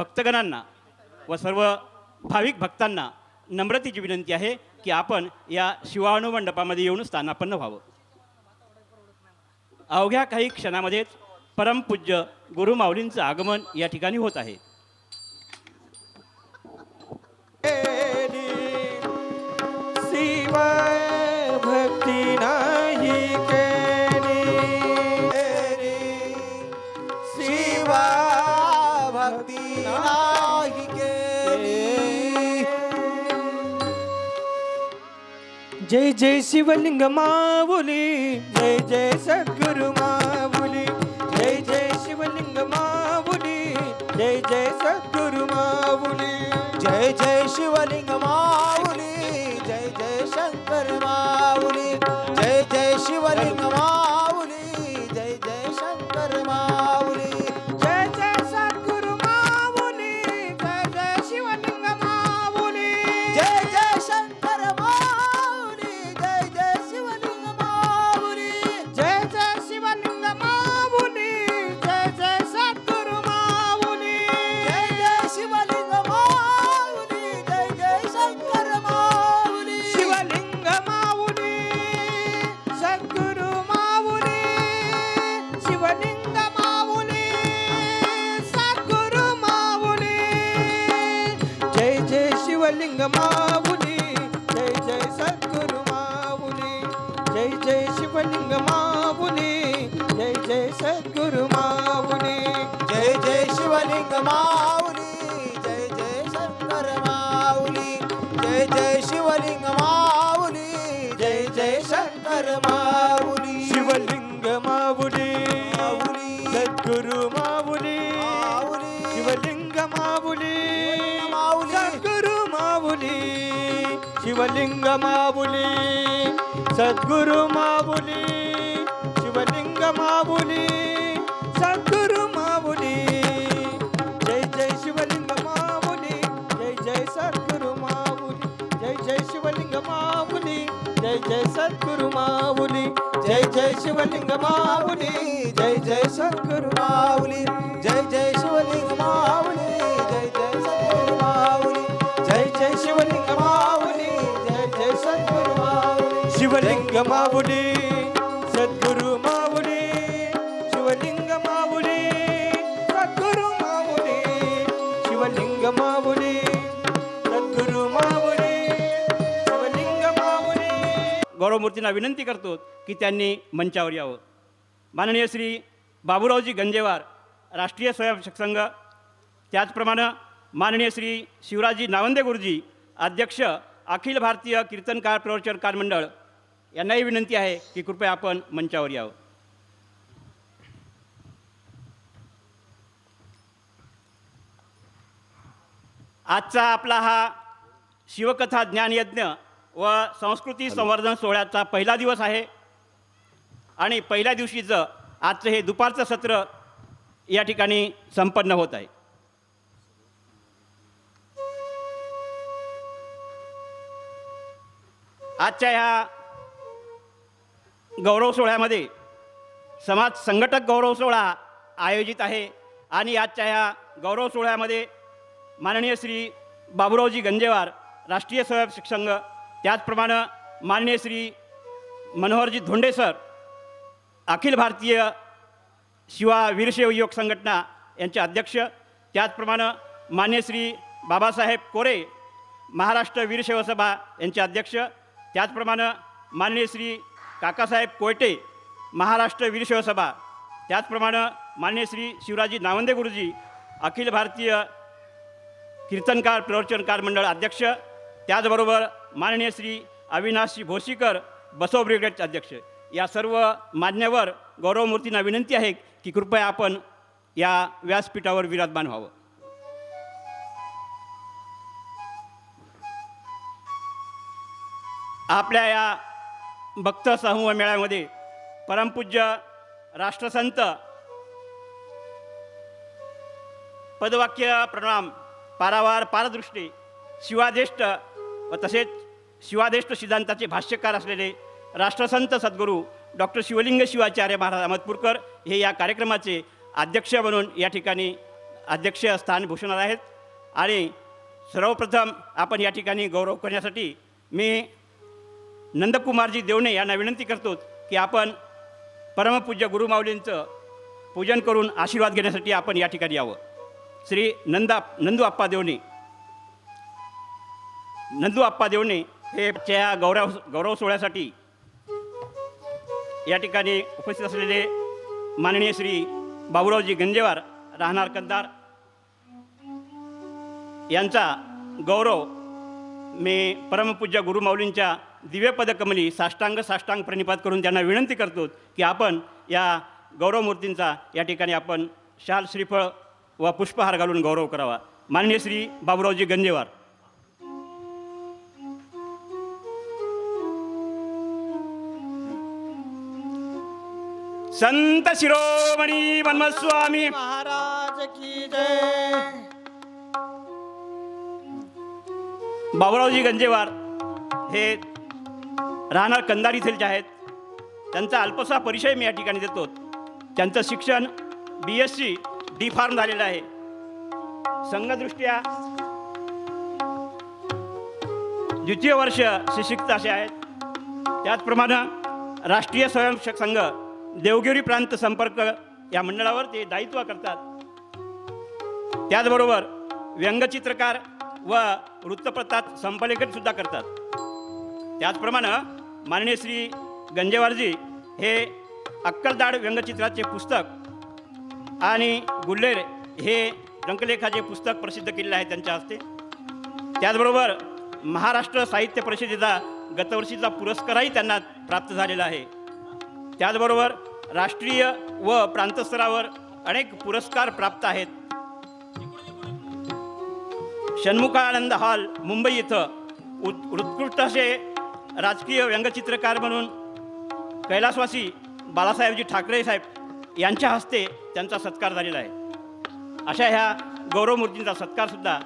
भक्तगणांना व सर्व भाविक भक्तांना नम्रतेची विनंती आहे की आपण या शिवाणू मंडपामध्ये येऊन स्थानापन्न व्हावं. अवघ्या काही क्षणामध्येच परमपूज्य गुरुमाऊलींचं आगमन या ठिकाणी होत आहे. शिवाय जय जय शिवलिंग माऊली जय जय सद्गुरु माऊली जय जय शिवलिंग माऊली जय जय सद्गुरु माऊली जय जय शिवलिंग माऊली। जय शिवलिंग माऊली जय जय सद्गुरु माऊली जय जय शिवलिंग माऊली जय जय शंकर माऊली जय जय शिवलिंग माऊली जय जय शंकर माऊली शिवलिंग माऊली माऊली सद्गुरु माऊली माऊली शिवलिंग माऊली माऊली. सद्गुरु माऊली शिवलिंग माऊली सद्गुरु माऊली शिवलिंग माऊली सद्गुरु माऊली जय जय शिवलिंग माऊली जय जय सद्गुरु माऊली जय जय शिवलिंग माऊली जय जय सद्गुरु माऊली जय जय शिवलिंग माऊली माऊली सद्गुरु माऊली शिवलिंग माऊली सद्गुरु माऊली शिवलिंग माऊली सद्गुरु माऊली शिवलिंग माऊली. गौरवमूर्तींना विनंती करतो की त्यांनी मंचावर यावं. माननीय श्री बाबूरावजी गंजेवार राष्ट्रीय स्वयंसेवक संघ त्याचप्रमाणे माननीय श्री शिवराजी नावंदे गुरुजी अध्यक्ष अखिल भारतीय कीर्तनकार प्रवचनकार मंडळ यांनाही विनंती आहे की कृपया आपण मंचावर यावं. आजचा आपला हा शिवकथा ज्ञानयज्ञ व संस्कृती संवर्धन सोहळ्याचा पहिला दिवस आहे. आणि पहिल्या दिवशीचं आजचं हे दुपारचं सत्र या ठिकाणी संपन्न होत आहे. आजच्या ह्या गौरव सोहळ्यामध्ये समाज संघटक गौरव सोहळा आयोजित आहे. आणि आजच्या ह्या गौरव सोहळ्यामध्ये माननीय श्री बाबुरावजी गंजेवार राष्ट्रीय स्वयंसेवक संघ त्याचप्रमाणे माननीय श्री मनोहरजी धोंडे सर अखिल भारतीय शिवा वीरशैव योग संघटना यांचे अध्यक्ष त्याचप्रमाणे मान्य श्री बाबासाहेब कोरे महाराष्ट्र वीरशैव सभा यांचे अध्यक्ष त्याचप्रमाणे माननीय श्री काकासाहेब कोयटे महाराष्ट्र वीरशिवसभा त्याचप्रमाणे माननीय श्री शिवराजी नावंदे गुरुजी अखिल भारतीय कीर्तनकार प्रवचनकार मंडळ अध्यक्ष त्याचबरोबर माननीय श्री अविनाशजी भोसीकर बसव ब्रिगेडचे अध्यक्ष. या सर्व मान्यवर गौरवमूर्तींना विनंती आहे की कृपया आपण या व्यासपीठावर विराजमान व्हावं. आपल्या या भक्त समूह मेळ्यामध्ये परमपूज्य राष्ट्रसंत पदवाक्य प्रणाम पारावार पारदृष्टी शिवादेष्ट व तसेच शिवादेष्ट सिद्धांताचे भाष्यकार असलेले राष्ट्रसंत सद्गुरू डॉक्टर शिवलिंग शिवाचार्य महाराज अहमदपूरकर हे या कार्यक्रमाचे अध्यक्ष म्हणून या ठिकाणी अध्यक्ष स्थान भूषणार आहेत. आणि सर्वप्रथम आपण या ठिकाणी गौरव करण्यासाठी मी नंदकुमारजी देवणे यांना विनंती करतो की आपण परमपूज्य गुरुमाऊलींचं पूजन करून आशीर्वाद घेण्यासाठी आपण या ठिकाणी यावं. श्री नंदा नंदू आप्पा देवणे. नंदू आप्पा देवणे हे च्या गौरव गौरव सोहळ्यासाठी या ठिकाणी उपस्थित असलेले माननीय श्री बाबुरावजी गंजेवार राहणार कंदार यांचा गौरव मी परमपूज्य गुरुमाऊलींच्या दिव्य पदकमली साष्टांग साष्टांग प्रणिपात करून त्यांना विनंती करतो की आपण या गौरवमूर्तींचा या ठिकाणी आपण शाल श्रीफळ व पुष्पहार घालून गौरव करावा. माननीय श्री बाबुरावजी गंजेवार. संत शिरोमणी मन्मस्वामी महाराज की जय. बाबुरावजी गंजेवार हे राहणार कंदार येथीलचे आहेत. त्यांचा अल्पसा परिचय मी या ठिकाणी देतो. त्यांचं शिक्षण B S C D pharm झालेलं आहे. संघदृष्ट्या द्वितीय वर्ष शिक्षित असे आहेत. त्याचप्रमाणे राष्ट्रीय स्वयंसेवक संघ देवगिरी प्रांत संपर्क या मंडळावर ते दायित्व करतात. त्याचबरोबर व्यंगचित्रकार व वृत्तपत्रात संपादकीय सुद्धा करतात. त्याचप्रमाणे माननीय श्री गंजेवारजी हे अक्कलदाड व्यंगचित्राचे पुस्तक आणि गुल्लेर हे रंगलेखाचे पुस्तक प्रसिद्ध केलेलं आहे त्यांच्या हस्ते. त्याचबरोबर महाराष्ट्र साहित्य परिषदेचा गतवर्षीचा पुरस्कारही त्यांना प्राप्त झालेला आहे. त्याचबरोबर राष्ट्रीय व प्रांतस्तरावर अनेक पुरस्कार प्राप्त आहेत. षण्मुखानंद हॉल मुंबई इथं उत् उत्कृष्ट असे राजकीय व्यंगचित्रकार म्हणून कैलासवासी बाळासाहेबजी ठाकरे साहेब यांच्या हस्ते त्यांचा सत्कार झालेला आहे. अशा ह्या गौरवमूर्तींचा सत्कारसुद्धा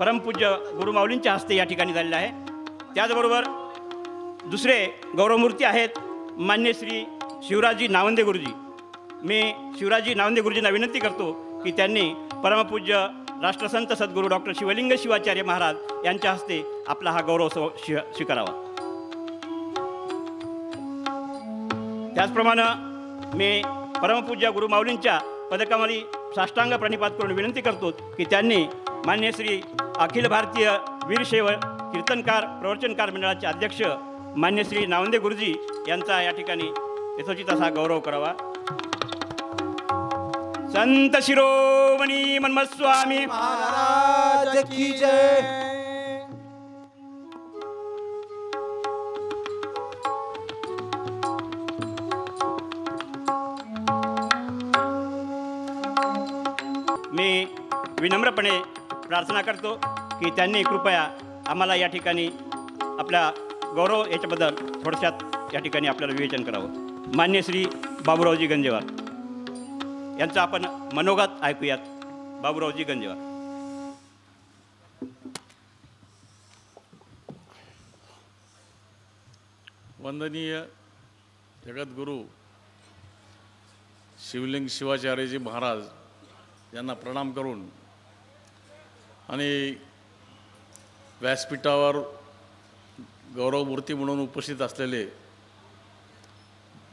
परमपूज्य गुरुमाऊलींच्या हस्ते या ठिकाणी झालेला आहे. त्याचबरोबर दुसरे गौरवमूर्ती आहेत मान्य श्री शिवराजी नावंदे गुरुजी. मी शिवराजी नावंदे गुरुजींना विनंती करतो की त्यांनी परमपूज्य राष्ट्रसंत सद्गुरू डॉक्टर शिवलिंग शिवाचार्य महाराज यांच्या हस्ते आपला हा गौरव स्व- शि स्वीकारावा. त्याचप्रमाणे मी परमपूज्य गुरुमाऊलींच्या पदकामध्ये साष्टांग प्रणिपात करून विनंती करतो की त्यांनी मान्य श्री अखिल भारतीय वीरशैव कीर्तनकार प्रवचनकार मंडळाचे अध्यक्ष मान्य श्री नावंदे गुरुजी यांचा या ठिकाणी यथोचित असा गौरव करावा. संत शिरोमणी मन्मस्वामी. महाराज की जय. मी विनम्रपणे प्रार्थना करतो की त्यांनी कृपया आम्हाला या ठिकाणी आपल्या गौरव याच्याबद्दल थोडक्यात या ठिकाणी आपल्याला विवेचन करावं. मान्य श्री बाबुरावजी गंजेवार. यांचं आपण मनोगत ऐकूयात. बाबुरावजी गंजेवार. वंदनीय जगद्गुरू शिवलिंग शिवाचार्यजी महाराज यांना प्रणाम करून आणि व्यासपीठावर गौरवमूर्ती म्हणून उपस्थित असलेले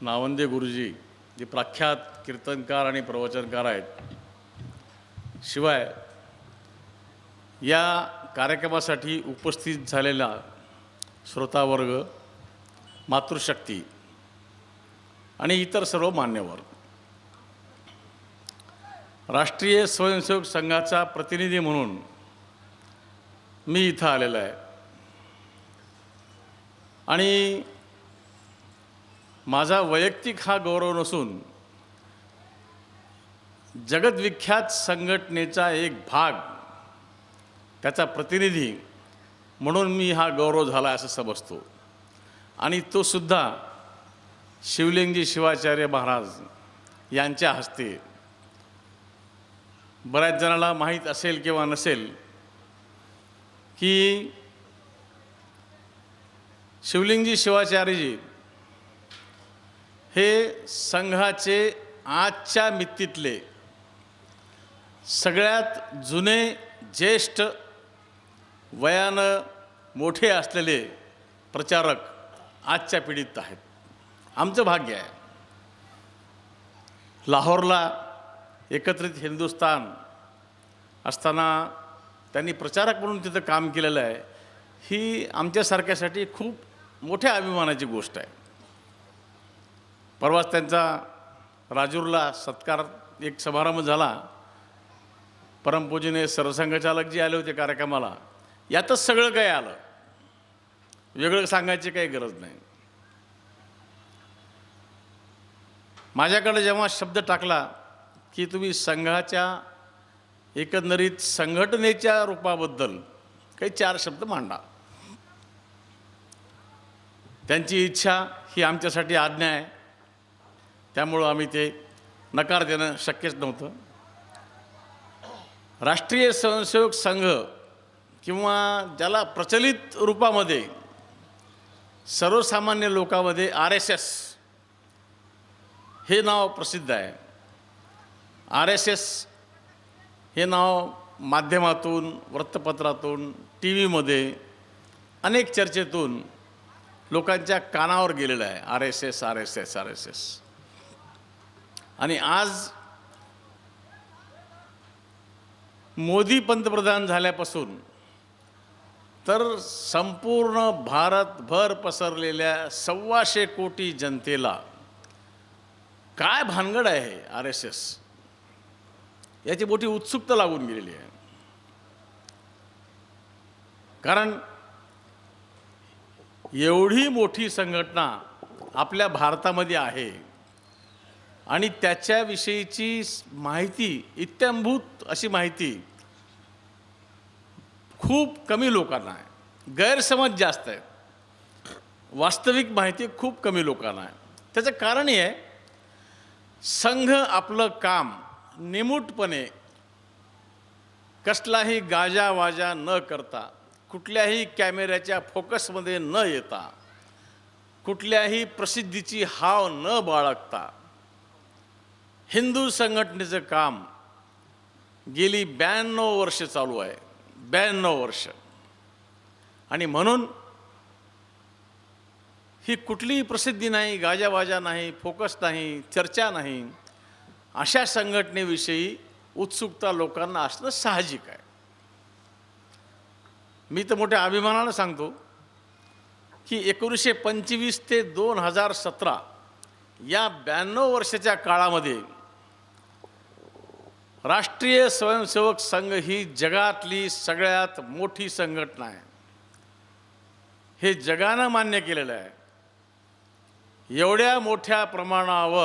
नावंदे गुरुजी जे प्रख्यात कीर्तनकार आणि प्रवचनकार आहेत शिवाय या कार्यक्रमासाठी उपस्थित झालेला श्रोतावर्ग मातृशक्ती आणि इतर सर्व मान्यवर राष्ट्रीय स्वयंसेवक संघाचा प्रतिनिधी म्हणून मी इथं आलेलो आहे. आणि माझा वैयक्तिक हा गौरव नसून जगद्विख्यात संघटनेचा एक भाग त्याचा प्रतिनिधी म्हणून मी हा गौरव झाला असं समजतो. आणि तो सुद्धा शिवलिंगजी शिवाचार्य महाराज यांच्या हस्ते बऱ्याच जणाला माहीत असेल किंवा नसेल की शिवलिंगजी शिवाचार्यजी हे संघाचे आजच्या मित्तीतले सगळ्यात जुने ज्येष्ठ वयानं मोठे असलेले प्रचारक आजच्या पिढीत आहेत. आमचं भाग्य आहे. लाहोरला एकत्रित हिंदुस्तान असताना त्यांनी प्रचारक म्हणून तिथं काम केलेलं आहे ही आमच्यासारख्यासाठी खूप मोठ्या अभिमानाची गोष्ट आहे. परवाच त्यांचा राजूरला सत्कार एक समारंभ झाला. परमपूजीने सरसंघचालक जी आले होते कार्यक्रमाला यातच सगळं काही आलं. वेगळं सांगायची काही गरज नाही. माझ्याकडे जेव्हा शब्द टाकला की तुम्ही संघाच्या एकंदरीत संघटनेच्या रूपाबद्दल काही चार शब्द मांडा. त्यांची इच्छा ही आमच्यासाठी आज्ञा आहे. त्यामुळं आम्ही ते नकार देणं शक्यच नव्हतं. राष्ट्रीय स्वयंसेवक संघ किंवा ज्याला प्रचलित रूपामध्ये सर्वसामान्य लोकामध्ये आर एस एस हे नाव प्रसिद्ध आहे. आर एस एस हे नाव माध्यमातून वृत्तपत्रातून टी व्हीमध्ये अनेक चर्चेतून लोकांच्या कानावर गेलेलं आहे. R S S R S S R S S आणि आज मोदी पंतप्रधान झाल्यापासून तर संपूर्ण भारतभर पसरलेल्या सव्वाशे कोटी जनतेला काय भानगड आहे आर एस एस याची मोठी उत्सुकता लागून गेलेली आहे. कारण एवढी मोठी संघटना आपल्या भारतामध्ये आहे आणि त्याच्याविषयीची माहिती इत्यंभूत अशी माहिती खूप कमी लोकांना आहे. गैरसमज जास्त आहे. वास्तविक माहिती खूप कमी लोकांना आहे. त्याचं कारण हे आहे संघ आपलं काम निमूटपणे कसलाही गाजावाजा न करता कुठल्याही कॅमेऱ्याच्या फोकसमध्ये न येता कुठल्याही प्रसिद्धीची हाव न बाळगता हिंदू संघटनेचं काम गेली ब्याण्णव वर्ष चालू आहे. ब्याण्णव वर्ष. आणि म्हणून ही कुठलीही प्रसिद्धी नाही गाजावाजा नाही फोकस नाही चर्चा नाही अशा संघटनेविषयी उत्सुकता लोकांना असणं साहजिक आहे. मी तर मोठ्या अभिमानानं सांगतो की एकोणीसशे पंचवीस ते दोन हजार सतरा या ब्याण्णव वर्षाच्या काळामध्ये राष्ट्रीय स्वयंसेवक संघ ही जगातली सगळ्यात मोठी संघटना आहे. हे जगानं मान्य केलेलं आहे. एवढ्या मोठ्या प्रमाणावर